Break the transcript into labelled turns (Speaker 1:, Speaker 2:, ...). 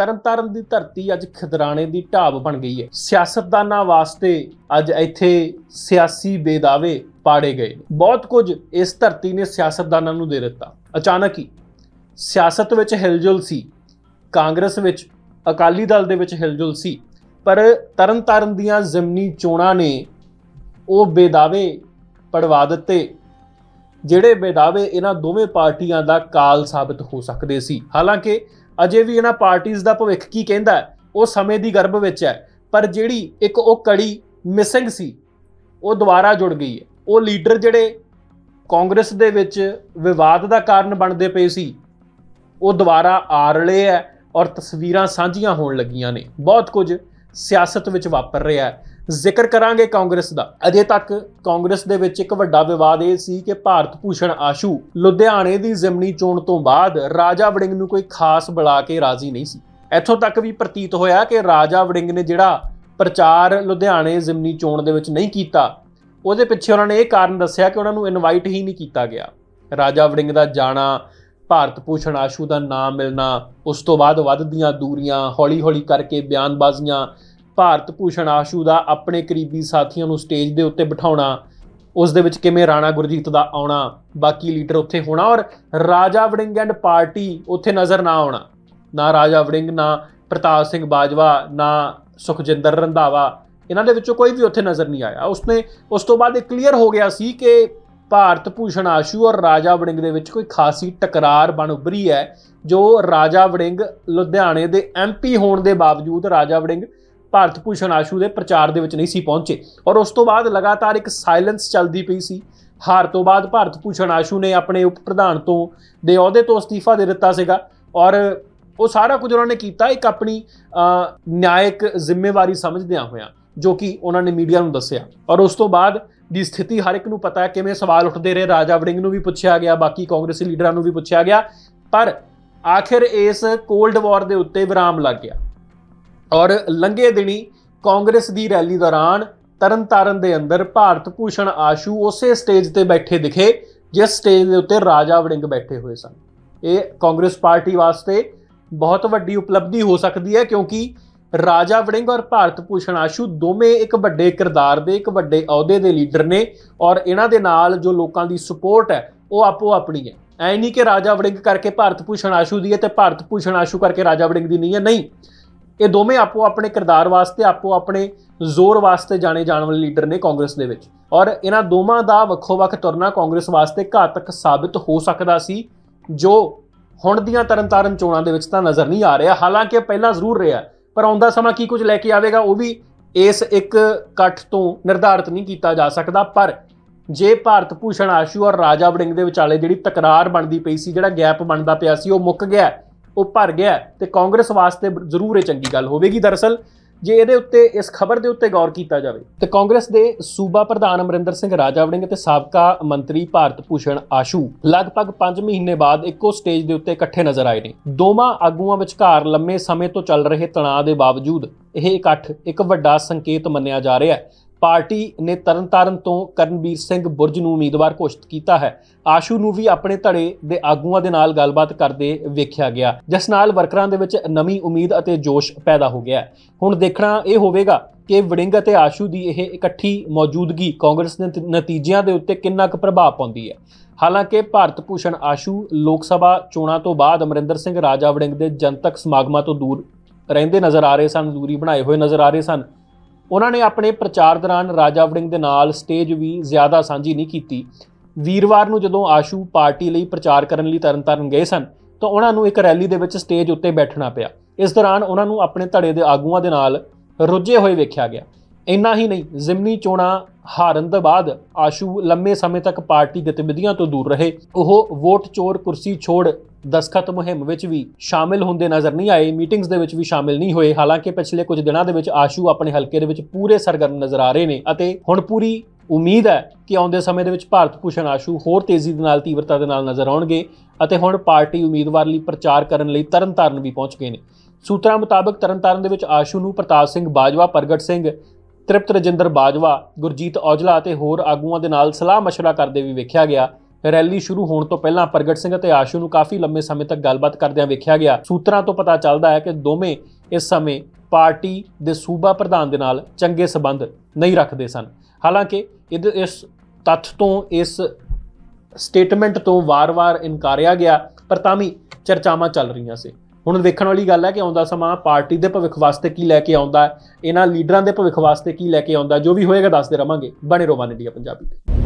Speaker 1: ਤਰਨਤਾਰਨ ਦੀ ਧਰਤੀ ਅੱਜ ਖਿਦਰਾਣੇ ਦੀ ਢਾਬ ਬਣ ਗਈ ਹੈ। ਸਿਆਸਤਦਾਨਾਂ ਵਾਸਤੇ ਅੱਜ ਇੱਥੇ ਸਿਆਸੀ ਬੇਦਾਵੇ ਪਾੜੇ ਗਏ ਨੇ। ਬਹੁਤ ਕੁਝ ਇਸ ਧਰਤੀ ਨੇ ਸਿਆਸਤਦਾਨਾਂ ਨੂੰ ਦੇ ਦਿੱਤਾ। ਅਚਾਨਕ ਹੀ ਸਿਆਸਤ ਵਿੱਚ ਹਿਲਜੁਲ ਸੀ। ਕਾਂਗਰਸ ਵਿੱਚ ਅਕਾਲੀ ਦਲ ਦੇ ਵਿੱਚ ਹਿਲਜੁਲ ਸੀ। ਪਰ ਤਰਨਤਾਰਨ ਦੀਆਂ ਜ਼ਮਨੀ ਚੋਣਾਂ ਨੇ ਉਹ ਬੇਦਾਵੇ ਪੜਵਾ ਦਿੱਤੇ, ਜਿਹੜੇ ਬੇਦਾਵੇ ਇਹਨਾਂ ਦੋਵੇਂ ਪਾਰਟੀਆਂ ਦਾ ਕਾਲ ਸਾਬਤ ਹੋ ਸਕਦੇ ਸੀ। ਹਾਲਾਂਕਿ ਅਜੇ ਵੀ ਇਹਨਾਂ ਪਾਰਟੀਆਂ ਦਾ ਭਵਿੱਖ ਕੀ ਕਹਿੰਦਾ ਉਹ ਸਮੇਂ ਦੀ ਗਰਭ ਵਿੱਚ ਹੈ, ਪਰ ਜਿਹੜੀ ਇੱਕ ਉਹ ਕੜੀ ਮਿਸਿੰਗ ਸੀ, ਉਹ ਦੁਬਾਰਾ ਜੁੜ ਗਈ ਹੈ। ਉਹ ਲੀਡਰ ਜਿਹੜੇ ਕਾਂਗਰਸ ਦੇ ਵਿੱਚ ਵਿਵਾਦ ਦਾ ਕਾਰਨ ਬਣਦੇ ਪਏ ਸੀ, ਉਹ ਦੁਬਾਰਾ ਆ ਰਲੇ ਹੈ ਔਰ ਤਸਵੀਰਾਂ ਸਾਂਝੀਆਂ ਹੋਣ ਲੱਗੀਆਂ ਨੇ। ਬਹੁਤ ਕੁਝ ਸਿਆਸਤ ਵਿੱਚ ਵਾਪਰ ਰਿਹਾ ਹੈ। ਜ਼ਿਕਰ ਕਰਾਂਗੇ ਕਾਂਗਰਸ ਦਾ। ਅਜੇ ਤੱਕ ਕਾਂਗਰਸ ਦੇ ਵਿੱਚ ਇੱਕ ਵੱਡਾ ਵਿਵਾਦ ਇਹ ਸੀ ਕਿ ਭਾਰਤ ਭੂਸ਼ਣ ਆਸ਼ੂ ਲੁਧਿਆਣੇ ਦੀ ਜ਼ਿਮਨੀ ਚੋਣ ਤੋਂ ਬਾਅਦ ਰਾਜਾ ਵੜਿੰਗ ਨੂੰ ਕੋਈ ਖਾਸ ਬੁਲਾ ਕੇ ਰਾਜ਼ੀ ਨਹੀਂ ਸੀ। ਇੱਥੋਂ ਤੱਕ ਵੀ ਪ੍ਰਤੀਤ ਹੋਇਆ ਕਿ ਰਾਜਾ ਵੜਿੰਗ ਨੇ ਜਿਹੜਾ ਪ੍ਰਚਾਰ ਲੁਧਿਆਣੇ ਜ਼ਿਮਨੀ ਚੋਣ ਦੇ ਵਿੱਚ ਨਹੀਂ ਕੀਤਾ, ਉਹਦੇ ਪਿੱਛੇ ਉਹਨਾਂ ਨੇ ਇਹ ਕਾਰਨ ਦੱਸਿਆ ਕਿ ਉਹਨਾਂ ਨੂੰ ਇਨਵਾਈਟ ਹੀ ਨਹੀਂ ਕੀਤਾ ਗਿਆ। ਰਾਜਾ ਵੜਿੰਗ ਦਾ ਜਾਣਾ, ਭਾਰਤ ਭੂਸ਼ਣ ਆਸ਼ੂ ਦਾ ਨਾਮ ਮਿਲਣਾ, ਉਸ ਤੋਂ ਬਾਅਦ ਵੱਧਦੀਆਂ ਦੂਰੀਆਂ, ਹੌਲੀ-ਹੌਲੀ ਕਰਕੇ ਬਿਆਨਬਾਜ਼ੀਆਂ ਭਾਰਤ ਭੂਸ਼ਣ ਆਸ਼ੂ ਦਾ ਆਪਣੇ ਕਰੀਬੀ ਸਾਥੀਆਂ ਨੂੰ ਸਟੇਜ ਦੇ ਉੱਤੇ ਬਿਠਾਉਣਾ, ਉਸ ਦੇ ਵਿੱਚ ਕਿਵੇਂ ਰਾਣਾ ਗੁਰਜੀਤ ਦਾ ਆਉਣਾ, ਬਾਕੀ ਲੀਡਰ ਉੱਥੇ ਹੋਣਾ ਔਰ ਰਾਜਾ ਵੜਿੰਗ ਐਂਡ ਪਾਰਟੀ ਉੱਥੇ ਨਜ਼ਰ ਨਾ ਆਉਣਾ। ਨਾ ਰਾਜਾ ਵੜਿੰਗ, ਨਾ ਪ੍ਰਤਾਪ ਸਿੰਘ ਬਾਜਵਾ, ਨਾ ਸੁਖਜਿੰਦਰ ਰੰਧਾਵਾ, ਇਹਨਾਂ ਦੇ ਵਿੱਚੋਂ ਕੋਈ ਵੀ ਉੱਥੇ ਨਜ਼ਰ ਨਹੀਂ ਆਇਆ। ਉਸਨੇ, ਉਸ ਤੋਂ ਬਾਅਦ ਇਹ ਕਲੀਅਰ ਹੋ ਗਿਆ ਸੀ ਕਿ ਭਾਰਤ ਭੂਸ਼ਣ ਆਸ਼ੂ ਔਰ ਰਾਜਾ ਵੜਿੰਗ ਦੇ ਵਿੱਚ ਕੋਈ ਖਾਸੀ ਟਕਰਾਰ ਬਣ ਉੱਭਰੀ ਹੈ, ਜੋ ਰਾਜਾ ਵੜਿੰਗ ਲੁਧਿਆਣੇ ਦੇ ਐਮਪੀ ਹੋਣ ਦੇ ਬਾਵਜੂਦ ਰਾਜਾ ਵੜਿੰਗ ਭਾਰਤ ਭੂਸ਼ਣ ਆਸ਼ੂ ਦੇ ਪ੍ਰਚਾਰ ਦੇ ਵਿੱਚ ਨਹੀਂ ਸੀ ਪਹੁੰਚੇ। ਔਰ ਉਸ ਤੋਂ ਬਾਅਦ ਲਗਾਤਾਰ ਇੱਕ ਸਾਇਲੈਂਸ ਚੱਲਦੀ ਪਈ ਸੀ। ਹਾਰ ਤੋਂ ਬਾਅਦ ਭਾਰਤ ਭੂਸ਼ਣ ਆਸ਼ੂ ਨੇ ਆਪਣੇ ਉਪ ਪ੍ਰਧਾਨ ਤੋਂ ਦੇ ਅਹੁਦੇ ਤੋਂ ਅਸਤੀਫਾ ਦੇ ਦਿੱਤਾ ਸੀਗਾ। ਔਰ ਉਹ ਸਾਰਾ ਕੁਝ ਉਹਨਾਂ ਨੇ ਕੀਤਾ ਇੱਕ ਆਪਣੀ ਨਿਆਇਕ ਜ਼ਿੰਮੇਵਾਰੀ ਸਮਝਦਿਆਂ ਹੋਇਆਂ, ਜੋ ਕਿ ਉਹਨਾਂ ਨੇ ਮੀਡੀਆ ਨੂੰ ਦੱਸਿਆ। ਔਰ ਉਸ ਤੋਂ ਬਾਅਦ ਦੀ ਸਥਿਤੀ ਹਰ ਇੱਕ ਨੂੰ ਪਤਾ ਹੈ, ਕਿਵੇਂ ਸਵਾਲ ਉੱਠਦੇ ਰਹੇ। ਰਾਜਾ ਵੜਿੰਗ ਨੂੰ ਵੀ ਪੁੱਛਿਆ ਗਿਆ, ਬਾਕੀ ਕਾਂਗਰਸੀ ਲੀਡਰਾਂ ਨੂੰ ਵੀ ਪੁੱਛਿਆ ਗਿਆ। ਪਰ ਆਖਿਰ ਇਸ ਕੋਲਡ ਵਾਰ ਦੇ ਉੱਤੇ ਵਿਰਾਮ ਲੱਗ ਗਿਆ। ਔਰ ਲੰਘੇ ਦਿਨੀ ਕਾਂਗਰਸ ਦੀ ਰੈਲੀ ਦੌਰਾਨ ਤਰਨਤਾਰਨ ਦੇ ਅੰਦਰ ਭਾਰਤ ਭੂਸ਼ਣ ਆਸ਼ੂ ਉਸੇ ਸਟੇਜ ਤੇ ਬੈਠੇ ਦਿਖੇ, ਜਿਸ ਸਟੇਜ ਦੇ ਉੱਤੇ ਰਾਜਾ ਵੜਿੰਗ ਬੈਠੇ ਹੋਏ ਸਨ। ਇਹ ਕਾਂਗਰਸ ਪਾਰਟੀ ਵਾਸਤੇ ਬਹੁਤ ਵੱਡੀ ਉਪਲਬਧੀ ਹੋ ਸਕਦੀ ਹੈ, ਕਿਉਂਕਿ ਰਾਜਾ ਵੜਿੰਗ ਔਰ ਭਾਰਤ ਭੂਸ਼ਣ ਆਸ਼ੂ ਦੋਵੇਂ ਇੱਕ ਵੱਡੇ ਕਿਰਦਾਰ ਦੇ, ਇੱਕ ਵੱਡੇ ਅਹੁਦੇ ਦੇ ਲੀਡਰ ਨੇ ਔਰ ਇਹਨਾਂ ਦੇ ਨਾਲ ਜੋ ਲੋਕਾਂ ਦੀ ਸਪੋਰਟ ਹੈ, ਉਹ ਆਪੋ ਆਪਣੀ ਹੈ। ਐ ਨਹੀਂ ਕਿ ਰਾਜਾ ਵੜਿੰਗ ਕਰਕੇ ਭਾਰਤ ਭੂਸ਼ਣ ਆਸ਼ੂ ਦੀ ਹੈ ਤੇ ਭਾਰਤ ਭੂਸ਼ਣ ਆਸ਼ੂ ਕਰਕੇ ਰਾਜਾ ਵੜਿੰਗ ਦੀ ਨਹੀਂ ਹੈ। ਨਹੀਂ ਇਹ ਦੋਵੇਂ ਆਪੋ ਆਪਣੇ ਕਿਰਦਾਰ ਵਾਸਤੇ, ਆਪੋ ਆਪਣੇ ਜ਼ੋਰ ਵਾਸਤੇ ਜਾਣੇ ਜਾਣ ਵਾਲੇ ਲੀਡਰ ਨੇ ਕਾਂਗਰਸ ਦੇ ਵਿੱਚ। ਔਰ ਇਹਨਾਂ ਦੋਵਾਂ ਦਾ ਵੱਖੋ ਵੱਖ ਤੁਰਨਾ ਕਾਂਗਰਸ ਵਾਸਤੇ ਘਾਤਕ ਸਾਬਿਤ ਹੋ ਸਕਦਾ ਸੀ, ਜੋ ਹੁਣ ਦੀਆਂ ਤਰਨਤਾਰਨ ਚੋਣਾਂ ਦੇ ਵਿੱਚ ਤਾਂ ਨਜ਼ਰ ਨਹੀਂ ਆ ਰਿਹਾ। ਹਾਲਾਂਕਿ ਇਹ ਪਹਿਲਾਂ ਜ਼ਰੂਰ ਰਿਹਾ, ਪਰ ਆਉਂਦਾ ਸਮਾਂ ਕੀ ਕੁਝ ਲੈ ਕੇ ਆਵੇਗਾ, ਉਹ ਵੀ ਇਸ ਇੱਕ ਇਕੱਠ ਤੋਂ ਨਿਰਧਾਰਿਤ ਨਹੀਂ ਕੀਤਾ ਜਾ ਸਕਦਾ। ਪਰ ਜੇ ਭਾਰਤ ਭੂਸ਼ਣ ਆਸ਼ੂ ਔਰ ਰਾਜਾ ਵੜਿੰਗ ਦੇ ਵਿਚਾਲੇ ਜਿਹੜੀ ਤਕਰਾਰ ਬਣਦੀ ਪਈ ਸੀ, ਜਿਹੜਾ ਗੈਪ ਬਣਦਾ ਪਿਆ ਸੀ, ਉਹ ਮੁੱਕ ਗਿਆ। ਉਹ ਭਰ ਗਿਆ ਤੇ ਕਾਂਗਰਸ ਵਾਸਤੇ ਜ਼ਰੂਰ ਇਹ ਚੰਗੀ ਗੱਲ ਹੋਵੇਗੀ। ਦਰਅਸਲ ਜੇ ਇਹਦੇ ਉੱਤੇ, ਇਸ ਖਬਰ ਦੇ ਉੱਤੇ ਗੌਰ ਕੀਤਾ ਜਾਵੇ, ਤੇ ਕਾਂਗਰਸ ਦੇ ਸੂਬਾ ਪ੍ਰਧਾਨ ਅਮਰਿੰਦਰ ਸਿੰਘ ਰਾਜਾ ਵੜਿੰਗ ਤੇ ਸਾਬਕਾ ਮੰਤਰੀ ਭਾਰਤ ਭੂਸ਼ਣ ਆਸ਼ੂ ਲਗਭਗ 5 ਮਹੀਨੇ ਬਾਅਦ ਇੱਕੋ ਸਟੇਜ ਦੇ ਉੱਤੇ ਇਕੱਠੇ ਨਜ਼ਰ ਆਏ ਨੇ। ਦੋਵਾਂ ਆਗੂਆਂ ਵਿਚਕਾਰ ਲੰਮੇ ਸਮੇਂ ਤੋਂ ਚੱਲ ਰਹੇ ਤਣਾਅ ਦੇ ਬਾਵਜੂਦ ਇਹ ਇਕੱਠ ਇੱਕ ਵੱਡਾ ਸੰਕੇਤ ਮੰਨਿਆ ਜਾ ਰਿਹਾ ਹੈ। ਪਾਰਟੀ ਨੇ ਤਰਨਤਾਰਨ ਤੋਂ ਕਰਨਬੀਰ ਸਿੰਘ ਬੁਰਜ ਨੂੰ ਉਮੀਦਵਾਰ ਘੋਸ਼ਿਤ ਕੀਤਾ ਹੈ। ਆਸ਼ੂ ਨੂੰ ਵੀ ਆਪਣੇ ਧੜੇ ਦੇ ਆਗੂਆਂ ਦੇ ਨਾਲ ਗੱਲਬਾਤ ਕਰਦੇ ਵੇਖਿਆ ਗਿਆ, ਜਿਸ ਨਾਲ ਵਰਕਰਾਂ ਦੇ ਵਿੱਚ ਨਵੀਂ ਉਮੀਦ ਅਤੇ ਜੋਸ਼ ਪੈਦਾ ਹੋ ਗਿਆ ਹੁਣ ਦੇਖਣਾ ਇਹ ਹੋਵੇਗਾ ਕਿ ਵੜਿੰਗ ਅਤੇ ਆਸ਼ੂ ਦੀ ਇਹ ਇਕੱਠੀ ਮੌਜੂਦਗੀ ਕਾਂਗਰਸ ਦੇ ਨਤੀਜਿਆਂ ਦੇ ਉੱਤੇ ਕਿੰਨਾ ਕੁ ਪ੍ਰਭਾਵ ਪਾਉਂਦੀ ਹੈ। ਹਾਲਾਂਕਿ ਭਾਰਤ ਭੂਸ਼ਣ ਆਸ਼ੂ ਲੋਕ ਸਭਾ ਚੋਣਾਂ ਤੋਂ ਬਾਅਦ ਅਮਰਿੰਦਰ ਸਿੰਘ ਰਾਜਾ ਵੜਿੰਗ ਦੇ ਜਨਤਕ ਸਮਾਗਮਾਂ ਤੋਂ ਦੂਰ ਰਹਿੰਦੇ ਨਜ਼ਰ ਆ ਰਹੇ ਸਨ, ਦੂਰੀ ਬਣਾਏ ਹੋਏ ਨਜ਼ਰ ਆ ਰਹੇ ਸਨ। ਉਹਨਾਂ ਨੇ ਆਪਣੇ ਪ੍ਰਚਾਰ ਦੌਰਾਨ ਰਾਜਾ ਵੜਿੰਗ ਦੇ ਨਾਲ ਸਟੇਜ ਵੀ ਜ਼ਿਆਦਾ ਸਾਂਝੀ ਨਹੀਂ ਕੀਤੀ। ਵੀਰਵਾਰ ਨੂੰ ਜਦੋਂ ਆਸ਼ੂ ਪਾਰਟੀ ਲਈ ਪ੍ਰਚਾਰ ਕਰਨ ਲਈ ਤਰਨਤਾਰਨ ਗਏ ਸਨ, ਤਾਂ ਉਹਨਾਂ ਨੂੰ ਇੱਕ ਰੈਲੀ ਦੇ ਵਿੱਚ ਸਟੇਜ ਉੱਤੇ ਬੈਠਣਾ ਪਿਆ। ਇਸ ਦੌਰਾਨ ਉਹਨਾਂ ਨੂੰ ਆਪਣੇ ਧੜੇ ਦੇ ਆਗੂਆਂ ਦੇ ਨਾਲ ਰੁੱਝੇ ਹੋਏ ਵੇਖਿਆ ਗਿਆ। ਇੰਨਾ ਹੀ ਨਹੀਂ, ਜ਼ਿਮਨੀ ਚੋਣਾਂ ਹਾਰਨ ਤੋਂ ਬਾਅਦ ਆਸ਼ੂ ਲੰਮੇ ਸਮੇਂ ਤੱਕ ਪਾਰਟੀ ਗਤੀਵਿਧੀਆਂ ਤੋਂ ਦੂਰ ਰਹੇ। ਉਹ ਵੋਟ ਚੋਰ ਕੁਰਸੀ ਛੋੜ ਦਸਖਤ ਮੁਹਿੰਮ ਵਿੱਚ ਵੀ ਸ਼ਾਮਿਲ ਹੁੰਦੇ ਨਜ਼ਰ ਨਹੀਂ ਆਏ, ਮੀਟਿੰਗਸ ਦੇ ਵਿੱਚ ਵੀ ਸ਼ਾਮਿਲ ਨਹੀਂ ਹੋਏ। ਹਾਲਾਂਕਿ ਪਿਛਲੇ ਕੁਝ ਦਿਨਾਂ ਦੇ ਵਿੱਚ ਆਸ਼ੂ ਆਪਣੇ ਹਲਕੇ ਦੇ ਵਿੱਚ ਪੂਰੇ ਸਰਗਰਮ ਨਜ਼ਰ ਆ ਰਹੇ ਨੇ ਅਤੇ ਹੁਣ ਪੂਰੀ ਉਮੀਦ ਹੈ ਕਿ ਆਉਂਦੇ ਸਮੇਂ ਦੇ ਵਿੱਚ ਭਾਰਤ ਭੂਸ਼ਣ ਆਸ਼ੂ ਹੋਰ ਤੇਜ਼ੀ ਦੇ ਨਾਲ ਤੀਵਰਤਾ ਦੇ ਨਾਲ ਨਜ਼ਰ ਆਉਣਗੇ ਅਤੇ ਹੁਣ ਪਾਰਟੀ ਉਮੀਦਵਾਰ ਲਈ ਪ੍ਰਚਾਰ ਕਰਨ ਲਈ ਤਰਨਤਾਰਨ ਵੀ ਪਹੁੰਚ ਗਏ ਨੇ। ਸੂਤਰਾਂ ਮੁਤਾਬਕ ਤਰਨਤਾਰਨ ਦੇ ਵਿੱਚ ਆਸ਼ੂ ਨੂੰ ਪ੍ਰਤਾਪ ਸਿੰਘ ਬਾਜਵਾ, ਪ੍ਰਗਟ ਸਿੰਘ, ਤ੍ਰਿਪਤ ਰਜਿੰਦਰ ਬਾਜਵਾ, ਗੁਰਜੀਤ ਔਜਲਾ ਅਤੇ ਹੋਰ ਆਗੂਆਂ ਦੇ ਨਾਲ ਸਲਾਹ ਮਸ਼ਵਰਾ ਕਰਦੇ ਵੀ ਵੇਖਿਆ ਗਿਆ। ਰੈਲੀ ਸ਼ੁਰੂ ਹੋਣ ਤੋਂ ਪਹਿਲਾਂ ਪ੍ਰਗਟ ਸਿੰਘ ਅਤੇ ਆਸ਼ੂ ਨੂੰ ਕਾਫੀ ਲੰਮੇ ਸਮੇਂ ਤੱਕ ਗੱਲਬਾਤ ਕਰਦਿਆਂ ਵੇਖਿਆ ਗਿਆ। ਸੂਤਰਾਂ ਤੋਂ ਪਤਾ ਚੱਲਦਾ ਹੈ ਕਿ ਦੋਵੇਂ ਇਸ ਸਮੇਂ ਪਾਰਟੀ ਦੇ ਸੂਬਾ ਪ੍ਰਧਾਨ ਦੇ ਨਾਲ ਚੰਗੇ ਸਬੰਧ ਨਹੀਂ ਰੱਖਦੇ ਸਨ। ਹਾਲਾਂਕਿ ਇਹਦੇ- ਇਸ ਤੱਥ ਤੋਂ, ਇਸ ਸਟੇਟਮੈਂਟ ਤੋਂ ਵਾਰ-ਵਾਰ ਇਨਕਾਰਿਆ ਗਿਆ, ਪਰ ਤਾਂ ਵੀ ਚਰਚਾਵਾਂ ਚੱਲ ਰਹੀਆਂ ਸੀ। ਹੁਣ ਵੇਖਣ ਵਾਲੀ ਗੱਲ ਹੈ ਕਿ ਆਉਂਦਾ ਸਮਾਂ ਪਾਰਟੀ ਦੇ ਭਵਿੱਖ ਵਾਸਤੇ ਕੀ ਲੈ ਕੇ ਆਉਂਦਾ ਹੈ ਇਹਨਾਂ ਲੀਡਰਾਂ ਦੇ ਭਵਿੱਖ ਵਾਸਤੇ ਕੀ ਲੈ ਕੇ ਆਉਂਦਾ, ਜੋ ਵੀ ਹੋਏਗਾ ਦੱਸਦੇ ਰਵਾਂਗੇ। ਬਣੇ ਰਹੋ ਵਨ ਇੰਡੀਆ ਪੰਜਾਬੀ ਤੇ।